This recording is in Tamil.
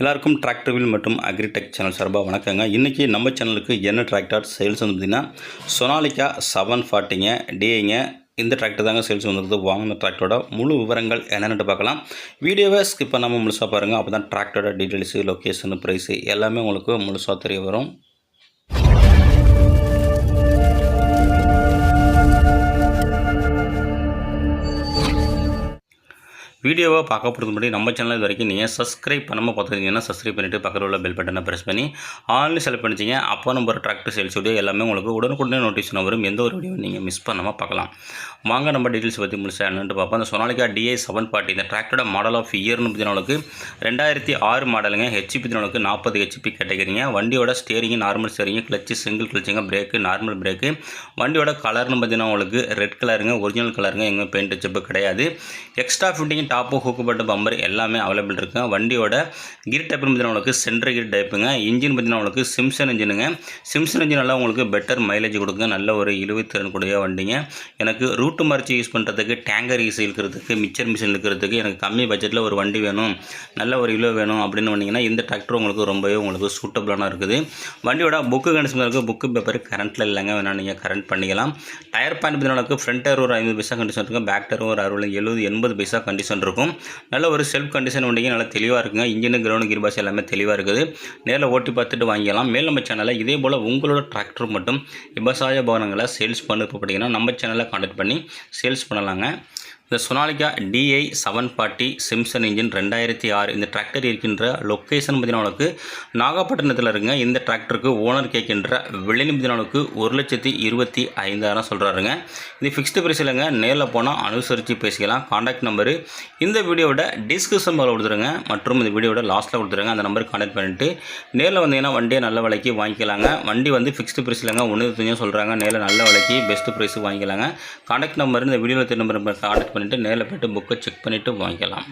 எல்லாருக்கும் டிராக்டர்வில் மற்றும் அக்ரிடெக் சேனல் சார்பாக வணக்கங்க. இன்றைக்கி நம்ம சேனலுக்கு என்ன டிராக்டர் சேல்ஸ் வந்து பார்த்திங்கன்னா சொனாலிக்கா செவன் ஃபார்ட்டிங்க டேங்க இந்த டிராக்டர் தாங்க சேல்ஸ் வந்துருக்குது. வாங்கின டிராக்டரோட முழு விவரங்கள் என்னென்னு பார்க்கலாம். வீடியோவை ஸ்கிப் பண்ணாமல் முழுசாக பாருங்கள் அப்போ தான் டிராக்டரோட டீட்டெயில்ஸு லொக்கேஷன் ப்ரைஸு எல்லாமே உங்களுக்கு முழுசாக தெரிய வரும். வீடியோவை பார்க்க போகிறது முன்னாடி நம்ம சேனல் இது வரைக்கும் நீங்கள் சப்ஸ்கிரைப் பண்ணாமல் பார்த்துருந்தீங்கன்னா சப்ஸ்கிரைப் பண்ணிவிட்டு பக்கத்தில் உள்ள பெல் பட்டனை ப்ரெஸ் பண்ணி ஆன்லைன் செலக்ட் பண்ணிச்சிங்க அப்போ நம்ம டிராக்டர் சேல்ஸ் வீடியோ எல்லாமே உங்களுக்கு உடனுக்குடனே நோட்டிஃபிகேஷன் வரும். எந்த ஒரு வீடியோ நீங்கள் மிஸ் பண்ணாமல் பார்க்கலாம். வாங்க நம்ம டீட்டெயில்ஸ் பற்றி முழுசாக என்னென்னு பார்ப்போம். அந்த சொனாலிக்கா டிஐ செவன் பார்ட்டி இந்த டிராக்டரோட மாடல் ஆஃப் இயர்னு பற்றினவளுக்கு ரெண்டாயிரத்தி ஆறு மாடலுங்க ஹெச்பி பற்றினவளுக்கு நாற்பது ஹெச்பி கேட்டகிரிங்க வண்டியோட steering normal steering clutch single கிளச்சுங்க brake normal brake வண்டியோட கலர்னு பார்த்தீங்கன்னா உங்களுக்கு ரெட் கலருங்க ஒரிஜினல் கலருங்க எங்கே பெயிண்ட் டச்சப்பு கிடையாது. எக்ஸ்ட்ரா ஃபிட்டிங் டாப்பு ஹூக்குப்பட்ட பம்பர் எல்லாமே அவைலபிள் இருக்குங்க. வண்டியோட கிர் டைப் பார்த்தீங்கன்னா உங்களுக்கு சென்ட்ரு கிர் டைப்புங்க இன்ஜின் பார்த்தீங்கன்னா உங்களுக்கு சிம்சன் இன்ஜினுங்க சிம்சன் இன்ஜின் நல்லா உங்களுக்கு பெட்டர் மைலேஜ் கொடுக்குங்க. நல்ல ஒரு இழுவைத்திறன் கூடிய வண்டிங்க. எனக்கு ரூட்டு மறைச்சி யூஸ் பண்ணுறதுக்கு டேங்கர் ஈஸி இழுக்கிறதுக்கு மிச்சர் மிஷின் இழுக்கிறதுக்கு எனக்கு கம்மி பட்ஜெட்டில் ஒரு வண்டி வேணும். நல்ல ஒரு இழுவை வேணும் அப்படின்னு வந்தீங்கன்னா இந்த டிராக்டர் உங்களுக்கு ரொம்பவே உங்களுக்கு சூட்டபுளான இருக்குது. வண்டியோட புக்கு கண்டிஷன் இருக்குது புக்கு பேப்பர் கரண்ட்டில் இல்லைங்க. வேணால் நீங்கள் கரண்ட் பண்ணிக்கலாம். டயர் பாயிண்ட் பார்த்தீங்கன்னா ஃப்ரண்ட் டயர் ஒரு ஐம்பது பைசா கண்டிஷன் இருக்குது பேக் டயர் ஒரு அறுபது எழுபது எண்பது பைசா கண்டிஷன் இருக்கும். நல்ல ஒரு செல்ஃப் கண்டிஷன் வண்டிங்க நல்லா தெளிவாக இருக்குங்க. இன்ஜினு கிரவுண்டு கிர் பாஸ் எல்லாமே தெளிவாக இருக்குது. நேரில் ஓட்டி பார்த்துட்டு வாங்கிக்கலாம். மேல் நம்ம சேனலில் இதே போல் உங்களோட டிராக்டர் மட்டும் விவசாய பவனங்களை சேல்ஸ் பண்ண பார்த்தீங்கன்னா நம்ம சேனலில் கான்டாக்ட் பண்ணி சேல்ஸ் பண்ணலாங்க. இந்த Sonalika DI seven forty Simpson engine ரெண்டாயிரத்தி ஆறு இந்த டிராக்டர் இருக்கின்ற லொக்கேஷன் பார்த்தீங்கன்னா நாகப்பட்டினத்தில் இருங்க இந்த டிராக்டருக்கு ஓனர் கேட்கின்ற விலைன்னு பார்த்தீங்கன்னா ஒரு லட்சத்தி இருபத்தி ஐந்தாயிரம் சொல்கிறாருங்க இது ஃபிக்ஸ்டு பிரைஸ் இல்லைங்க. நேரில் போனால் அனுசரித்து பேசிக்கலாம். காண்டாக்ட் நம்பரு இந்த வீடியோவோட டிஸ்கிரிப்ஷன் மேலே கொடுத்துருங்க. மற்றும் இந்த வீடியோட லாஸ்ட்டில் கொடுத்துருங்க. அந்த நம்பருக்கு காண்டாக்ட் பண்ணிவிட்டு நேரில் வந்தீங்கன்னா வண்டியை நல்ல விலைக்கு வாங்கிக்கலாங்க. வண்டி வந்து ஃபிக்ஸ்டு பிரைஸ் இல்லைங்க. ஒன்று தெரியும் சொல்கிறாங்க நேரில் நல்ல விலைக்கு பெஸ்ட்டு ப்ரைஸ் வாங்கிக்கலாங்க. காண்டாக்ட் நம்பர் இந்த வீடியோவில் நம்பர் காண்டாக்ட் பண்ணிவிட்டு நேரில் போய்ட்டு புக்கை செக் பண்ணிவிட்டு வாங்கிக்கலாம்.